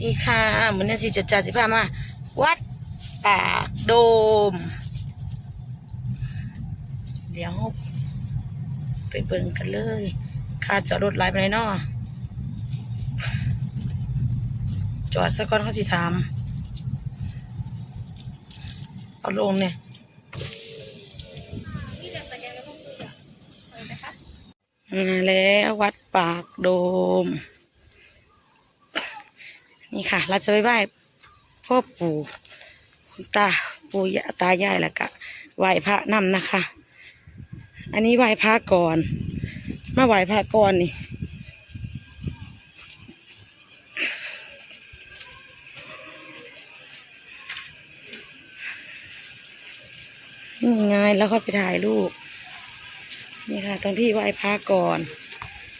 ดีค่ะเหมือนสิจะจัดสิพามา วัดปากโดม เดี๋ยว ไปเบิ่งกันเลยค่าจอดรถไลน์ไปไหนนาะจอดสักก่อนเขาสิถามเอาลงเนี่ยมาแล้ววัดปากโดม นี่ค่ะ เราจะไปไหว้พ่อปู่ตาปู่ยาตายายแล้วก็ไหว้พระนำนะคะ อันนี้ไหว้พระก่อน มาไหว้พระก่อนนี่นี่ไงแล้วค่อยไปถ่ายรูปนี่ค่ะตรงที่ไหว้พระก่อน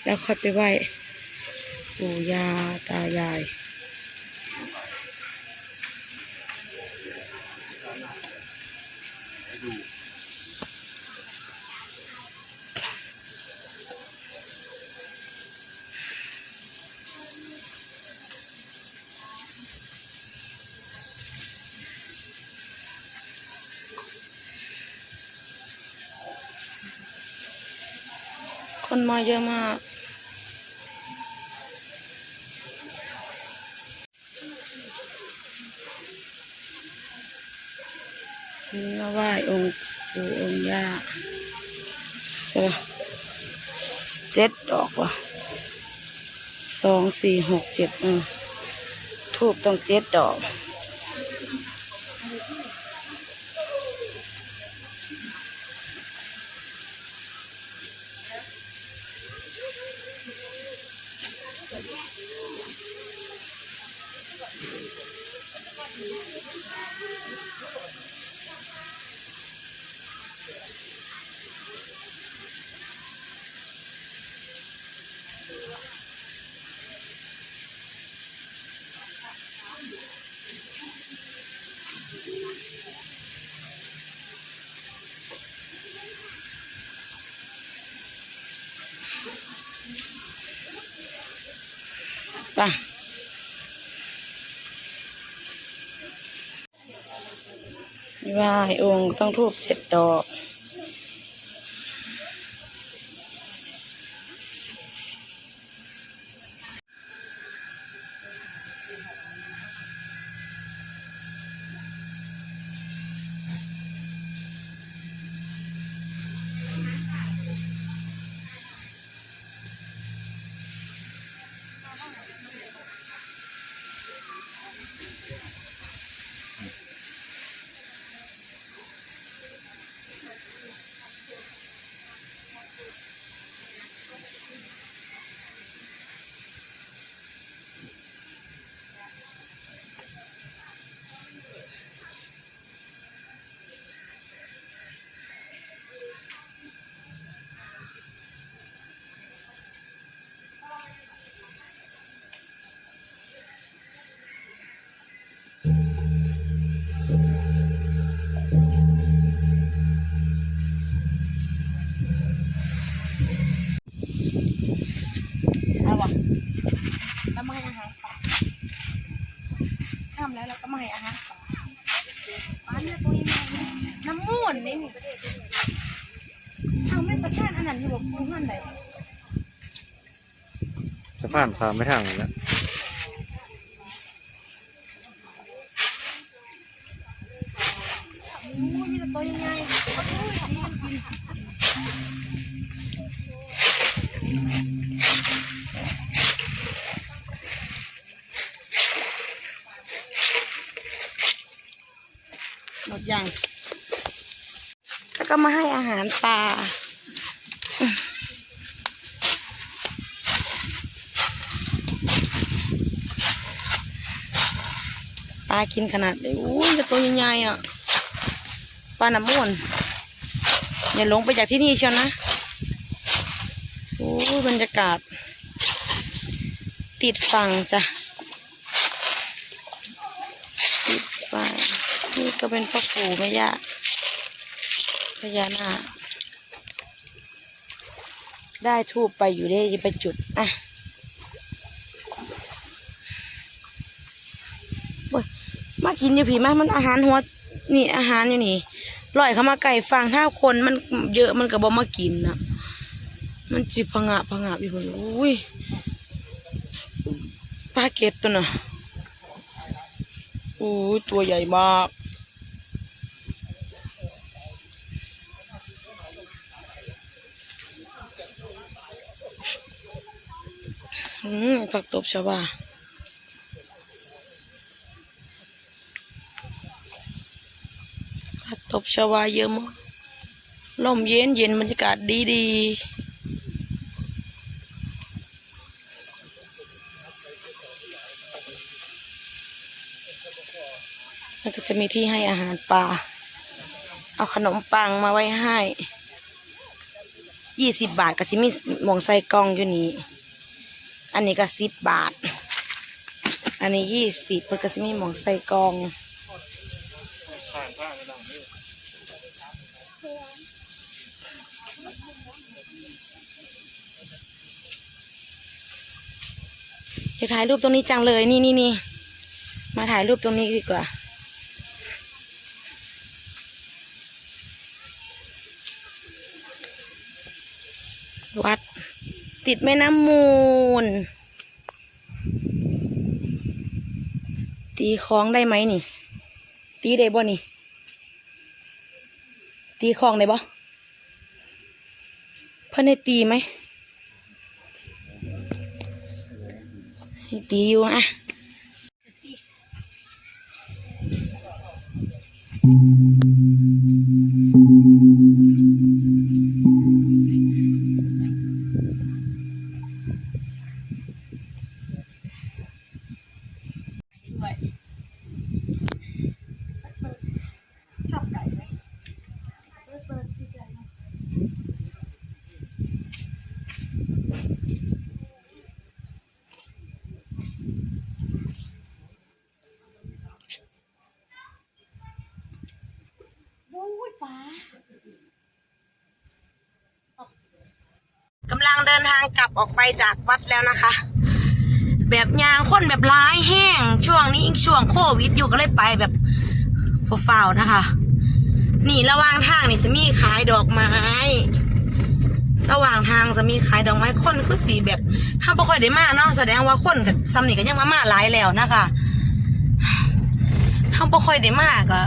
แล้วค่อยไปไหว้ปู่ยาตายาย คนมาเยอะมากนี่มาไหว้องค์ปู่องค์ย่าใช่ปะเจ็ดดอกว่ะสองสี่หกเจ็ดอืมทูบต้องเจ็ดดอก ไป่ะ ไหว้องค์ต้องทูบเจ็ดดอกะพานพาไม่ทางเลยแล้วมูนนี่ตัวยังไงหมดยัง แล้วก็มาให้อาหารปลา ปลากินขนาดเลยอุ้ยจะตัวใหญ่ๆอะปลาหนำมูนอย่าหลงไปจากที่นี่เชียวนะโอ้ยบรรยากาศ ติดฝั่งจ้ะติดฝั่งนี่ก็เป็นพ่อปู่แม่ย่าพญานาคได้ทูบไปอยู่ได้ไปจุด อะ มา กินอยู่ผีมามันอาหารหัวนี่อาหารอยู่นี่ลอยเข้ามาไก่ฟางถ้าคนมันเยอะมันก็บ่มากินนะมันจิบผงะผงะอยู่คนอุ้ยปลาเกตตัวน่ะอู้ตัวใหญ่มากอืมผักตบชาวาผักต บชวาเยอะมากลมเย็นเย็นบรรยากาศดีดีมันก็จะมีที่ให้อาหารปลา เอาขนมปังมาไว้ให้ยี่สิบบาทก็จะมีหมวงใส่กล่องอยู่นี่อันนี้ก็สิบบาท อันนี้ยี่สิบมันก็จะมีหมวงใส่กล่อง จะถ่ายรูปตรงนี้จังเลย นี่นี่นี่มาถ่ายรูปตรงนี้ดีกว่า วัด ติดแม่น้ำมูล ตีคล้องได้ไหมนี่ ตีได้บ่นี่ ตีคล้องได้บ่เพื่อนให้ตีไหม ให้ตีอยู่ เดินทางกลับออกไปจากวัดแล้วนะคะ แบบยางคนแบบร้ายแห้ง ช่วงนี้ช่วงโควิดอยู่ก็เลยไปแบบฟาวๆนะคะ นี่ระหว่างทางนี่จะมีขายดอกไม้ ระหว่างทางจะมีขายดอกไม้คนคือสีแบบถ้าบ่ค่อยได้มาเนาะแสดงว่าคนกับซำนี่ก็ยังมามาหลายแล้วนะคะถ้าบ่ค่อยได้มาก็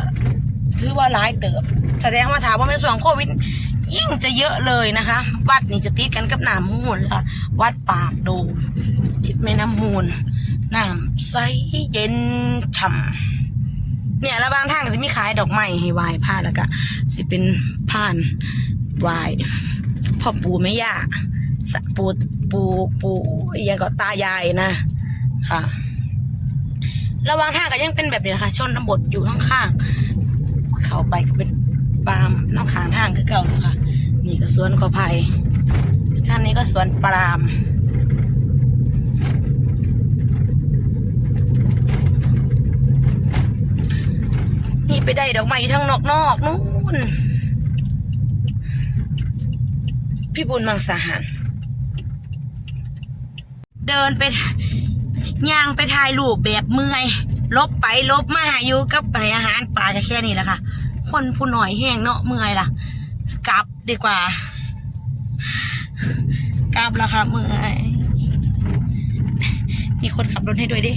ถือว่าหลายเติบ แสดงว่าถามว่าเป็นส่วนโควิด ยิ่งจะเยอะเลยนะคะ วัดนี่จะติดกันกับน้ำมูลค่ะ วัดปากโดมคิดแม่น้ำมูลน้ำใสเย็นฉ่ำเนี่ยแล้วบางทางก็จะมีขายดอกไม้ให้ไหว้พระแล้วก็สิเป็นผ่านไหว้พ่อปู่แม่ย่าสปู่ปู่ปู่ยังก็ตายายนะค่ะ ระว่างทางก็ยังเป็นแบบนี้นะคะชนบทอยู่ข้างๆเข้าไปก็เป็น ปาล์มน้ำขางทางคือเก่านะคะนี่ก็สวนกอไผ่ข้างนี้ก็สวนปาล์มนี่ไปได้ดอกไม้อยู่ทางนอกนอกนู่นพี่บุญมังสาหาร เดินไปย่างไปถ่ายรูปแบบเมื่อยลบไปลบมาอยู่กับไปอาหารป่าจะแค่นี้แหละค่ะ คนผู้หน่อยแห้งเนาะเมื่อยล่ะ กลับดีกว่า กลับแล้วค่ะเมื่อยมีคนขับรถให้ด้วยดิ